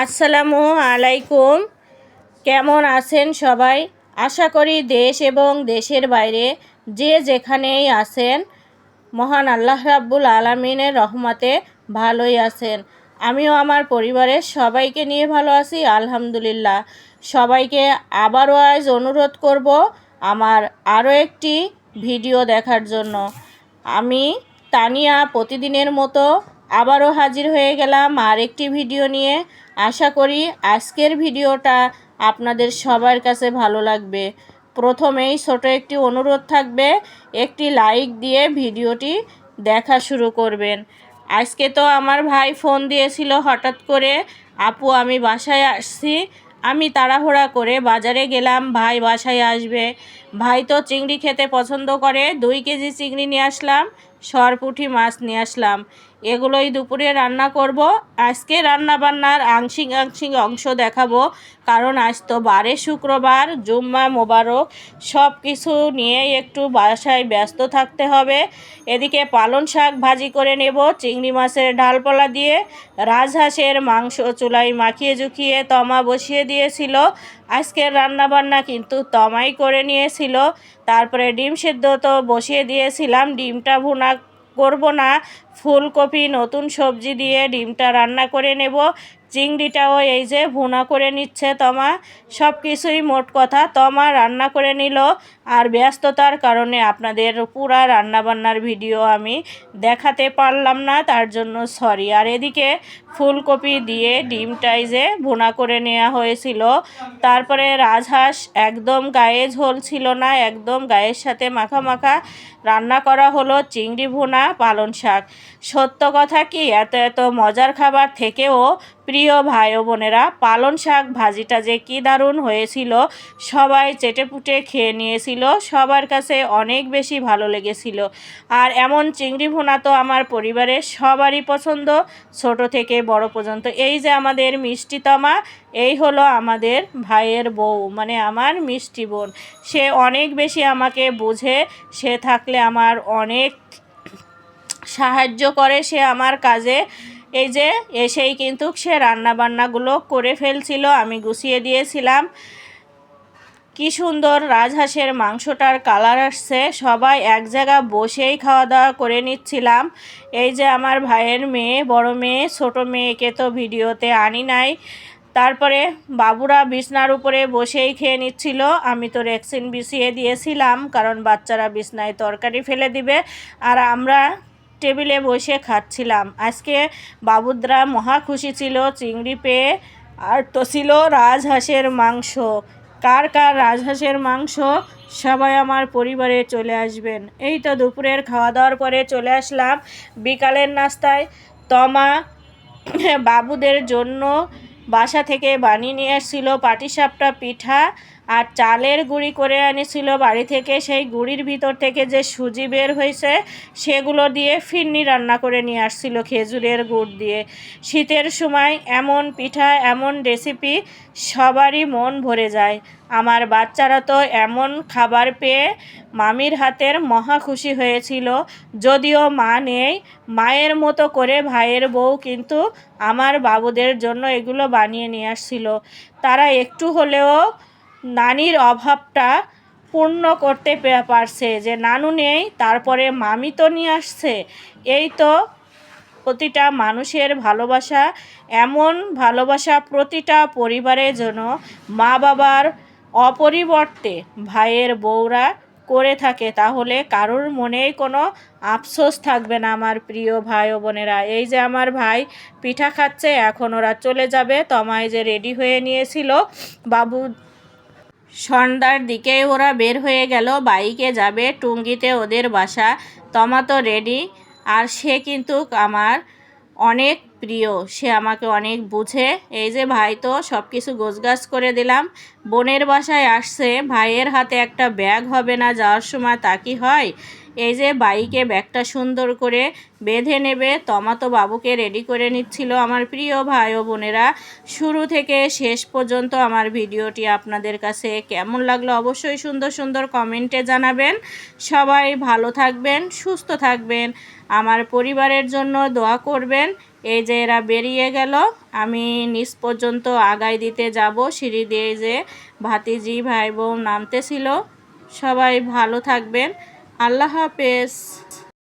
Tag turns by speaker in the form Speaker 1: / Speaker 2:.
Speaker 1: আসসালামু আলাইকুম। কেমন আছেন সবাই? আশা করি দেশ এবং দেশের বাইরে যে যেখানেই আছেন, মহান আল্লাহ রাব্বুল আলমিনের রহমতে ভালোই আছেন। আমিও আমার পরিবারের সবাইকে নিয়ে ভালো আছি, আলহামদুলিল্লাহ। সবাইকে আবারও আজ অনুরোধ করব আমার আরও একটি ভিডিও দেখার জন্য। আমি তানিয়া প্রতিদিনের মতো আবারও হাজির হয়ে গেলাম আর একটি ভিডিও নিয়ে। আশা করি আজকের ভিডিওটা আপনাদের সবার কাছে ভালো লাগবে। প্রথমেই ছোট একটি অনুরোধ থাকবে, একটি লাইক দিয়ে ভিডিওটি দেখা শুরু করবেন। আজকে তো আমার ভাই ফোন দিয়েছিল হঠাৎ করে, আপু, আমি বাসায় আসছি। আমি তাড়াহুড়া করে বাজারে গেলাম, ভাই বাসায় আসবে। ভাই তো চিংড়ি খেতে পছন্দ করে, দুই কেজি চিংড়ি নিয়ে আসলাম। সরপুঁটি মাছ নিয়ে আসলাম। এগুলোই দুপুরে রান্না করব। আজকে রান্না বান্নার আংশিক আংশিক অংশ দেখাবো। কারণ আজ তো বারে শুক্রবার, জুম্মা মোবারক সব কিছু নিয়ে একটু বাসায় ব্যস্ত থাকতে হবে। এদিকে পালন শাক ভাজি করে নেব, চিংড়ি মাছের ডালপলা দিয়ে, রাজহাঁসের মাংস চুলাই মাখিয়ে জুখিয়ে তমা বসিয়ে দিয়েছিল। আজকের রান্নাবান্না কিন্তু তমাই করে নিয়েছিল। তারপরে ডিম সেদ্ধ তো বসিয়ে দিয়েছিলাম, ডিমটা ভুনা করব না। ফুলকপি, নতুন সবজি দিয়ে ডিমটা রান্না করে নেব। চিংড়িটাও এই যে ভুনা করে নিচ্ছে তমা। সব কিছুই মোট কথা তমা রান্না করে নিল। আর ব্যস্ততার কারণে আপনাদের পুরা রান্নাবান্নার ভিডিও আমি দেখাতে পারলাম না, তার জন্য সরি আর এদিকে ফুলকপি দিয়ে ডিমটাই যে ভুনা করে নেওয়া হয়েছিল। তারপরে রাজহাঁস একদম গায়ে ঝোল ছিল না, একদম গায়ের সাথে মাখা মাখা রান্না করা হলো। চিংড়ি ভুনা পালন শাক। সত্য কথা কি? এত এত মজার খাবার থেকেও প্রিয় ভাই বোনেরা পালন শাক ভাজিটা যে কী দারুণ হয়েছিল, সবাই চেটেপুটে খেয়ে নিয়েছিল, সবার কাছে অনেক বেশি ভালো লেগেছিল। আর এমন চিংড়ি ভুনা তো আমার পরিবারের সবারই পছন্দ, ছোট থেকে বড় পর্যন্ত। এই যে আমাদের মিষ্টিতমা এই হলো আমাদের ভাইয়ের বউ মানে আমার মিষ্টি বোন। সে অনেক বেশি আমাকে বুঝে, সে থাকলে আমার অনেক সাহায্য করে সে আমার কাজে। এই যে, এসেই কিন্তু সে রান্নাবান্নাগুলো করে ফেলছিল, আমি গুছিয়ে দিয়েছিলাম। কি সুন্দর রাজহাঁসের মাংসটার কালার আসছে, সবাই এক জায়গা বসেই খাওয়া দাওয়া করে নিচ্ছিলাম। এই যে আমার ভাইয়ের মেয়ে, বড় মেয়ে, ছোট মেয়েকে তো ভিডিওতে আনি নাই। তারপরে বাবুরা বিছনার উপরে বসেই খেয়ে নিচ্ছিল, আমি তো রেক্সিন বিছিয়ে দিয়েছিলাম, কারণ বাচ্চারা বিছনায় তরকারি ফেলে দিবে। আর আমরা টেবিলে বসে খাচ্ছিলাম। আজকে বাবুদরা মহা খুশি ছিল, চিংড়ি পেয়ে আর তো ছিল রাজহাঁসের মাংস। কার কার রাজহাঁসের মাংস? সবাই আমার পরিবারে চলে আসবেন। এই তো দুপুরের খাওয়া দাওয়ার পরে চলে আসলাম। বিকালের নাস্তায় তমা বাবুদের জন্য বাসা থেকে বানিয়ে নিয়ে এসেছিল পাটিসাপটা পিঠা। আর চালের গুঁড়ি করে এনেছিল বাড়ি থেকে, সেই গুঁড়ির ভিতর থেকে যে সুজি বের হয়েছে, সেগুলো দিয়ে ফিরনি রান্না করে নিয়ে আসছিল খেজুরের গুড় দিয়ে। শীতের সময় এমন পিঠা, এমন রেসিপি সবারই মন ভরে যায়। আমার বাচ্চারা তো এমন খাবার পেয়ে মামির হাতের মহা খুশি হয়েছিল। যদিও মা নেই, মায়ের মতো করে ভাইয়ের বউ কিন্তু আমার বাবুদের জন্য এগুলো বানিয়ে নিয়ে আসছিল। তারা একটু হলেও নানির অভাবটা পূর্ণ করতে পারছে যে, নানু নেই, তারপরে মামি তো নিয়ে আসছে। এই তো প্রতিটা মানুষের ভালোবাসা, এমন ভালোবাসা প্রতিটা পরিবারের জন্য মা বাবার অপরিবর্তে ভাইয়ের বউরা করে থাকে। তাহলে কারোর মনেই কোনো আফসোস থাকবে না আমার প্রিয় ভাই ও বোনেরা। এই যে আমার ভাই পিঠা খাচ্ছে, এখন ওরা চলে যাবে। তমায় যে রেডি হয়ে নিয়েছিল, বাবু সন্ধ্যার দিকে ওরা বের হয়ে গেল, বাইকে যাবে, টুঙ্গিতে ওদের বাসা। তমা তো রেডি আর সে কিন্তু আমার অনেক প্রিয়, সে আমাকে অনেক বুঝে। এই যে ভাই তো সব কিছু গোছগাছ করে দিলাম। বোনের বাসায় আসছে, ভাইয়ের হাতে একটা ব্যাগ হবে না, যাওয়ার সময় তা কি হয়? এই যে বাইকে ব্যাগটা সুন্দর করে বেঁধে নেবে, তমাতো বাবুকে রেডি করে নিচ্ছিল আমার প্রিয় ভাই ও বোনেরা। শুরু থেকে শেষ পর্যন্ত আমার ভিডিওটি আপনাদের কাছে কেমন লাগল অবশ্যই সুন্দর সুন্দর কমেন্টে জানাবেন। সবাই ভালো থাকবেন, সুস্থ থাকবেন, আমার পরিবারের জন্য দোয়া করবেন। এই যে এরা বেরিয়ে গেল, আমি নিচ পর্যন্ত আগাই দিতে যাব, সিঁড়ি দিয়ে যে ভাতিজি ভাই বোন নামতেছিল। সবাই ভালো থাকবেন আল্লাহ হাফেজ।